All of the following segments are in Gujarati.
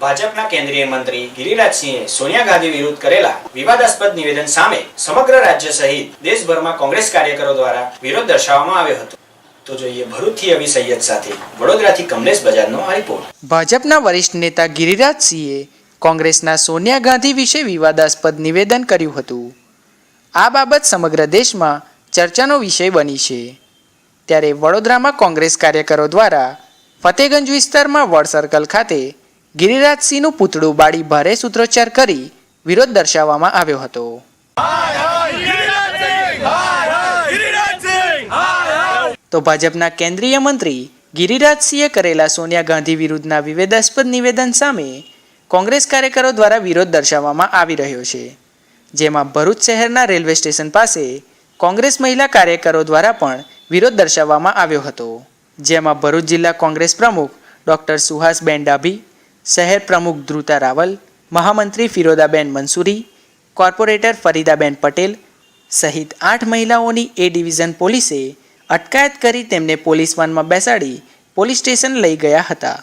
ભાજપના કેન્દ્રીય મંત્રી ગિરિરાજસિંહે સોનિયા ગાંધી વિરુદ્ધ કરેલા વિવાદાસ્પદ નિવેદન સામે સમગ્ર રાજ્ય સહિત દેશભરમાં કોંગ્રેસ કાર્યકરો દ્વારા વિરોધ દર્શાવવામાં આવ્યો હતો. ભાજપના વરિષ્ઠ નેતા ગિરિરાજસિંહે કોંગ્રેસના સોનિયા ગાંધી વિશે વિવાદાસ્પદ નિવેદન કર્યું હતું. આ બાબત સમગ્ર દેશમાં ચર્ચાનો વિષય બની છે. ત્યારે વડોદરામાં કોંગ્રેસ કાર્યકરો દ્વારા ફતેગંજ વિસ્તારમાં વડ સર્કલ ખાતે ગિરિરાજસિંહનું પૂતળું બાળી ભારે સૂત્રોચ્ચાર કરી વિરોધ દર્શાવવામાં આવ્યો હતો. તો ભાજપના કેન્દ્રીય મંત્રી ગિરિરાજસિંહે કરેલા સોનિયા ગાંધી વિરુદ્ધના વિવેદાસ્પદ નિવેદન સામે કોંગ્રેસ કાર્યકરો દ્વારા વિરોધ દર્શાવવામાં આવી રહ્યો છે. જેમાં ભરૂચ શહેરના રેલવે સ્ટેશન પાસે કોંગ્રેસ મહિલા કાર્યકરો દ્વારા પણ વિરોધ દર્શાવવામાં આવ્યો હતો. જેમાં ભરૂચ જિલ્લા કોંગ્રેસ પ્રમુખ ડૉક્ટર સુહાસબેન ડાભી શહેર પ્રમુખ ધ્રુતા રાવલ, મહામંત્રી ફિરોદાબેન મંસૂરી, કોર્પોરેટર ફરીદાબેન પટેલ સહિત આઠ મહિલાઓની એ ડિવિઝન પોલીસે અટકાયત કરી તેમને પોલીસ વાનમાં બેસાડી પોલીસ સ્ટેશન લઈ ગયા હતા.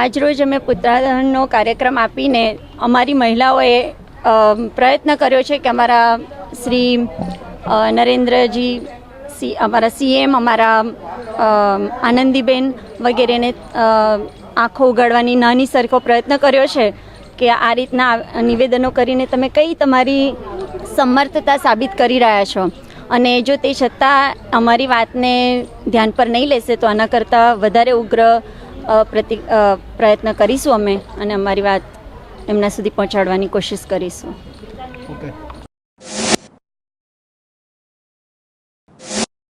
આજરોજ અમે પુત્રાદહનનો કાર્યક્રમ આપીને અમારી મહિલાઓએ પ્રયત્ન કર્યો છે કે અમારા શ્રી નરેન્દ્રજી સી, અમારા સીએમ, અમારા આનંદીબેન વગેરેને આંખો ઉગાડવાની નાની સરખો પ્રયત્ન કર્યો છે કે આ રીતના નિવેદનો કરીને તમે કઈ તમારી સમર્થતા સાબિત કરી રહ્યા છો. અને જો તે છતાં અમારી વાતને ધ્યાન પર નહીં લેશે તો આના કરતાં વધારે ઉગ્ર પ્રતિ પ્રયત્ન કરીશું અમે અને અમારી વાત એમના સુધી પહોંચાડવાની કોશિશ કરીશું. ઓકે.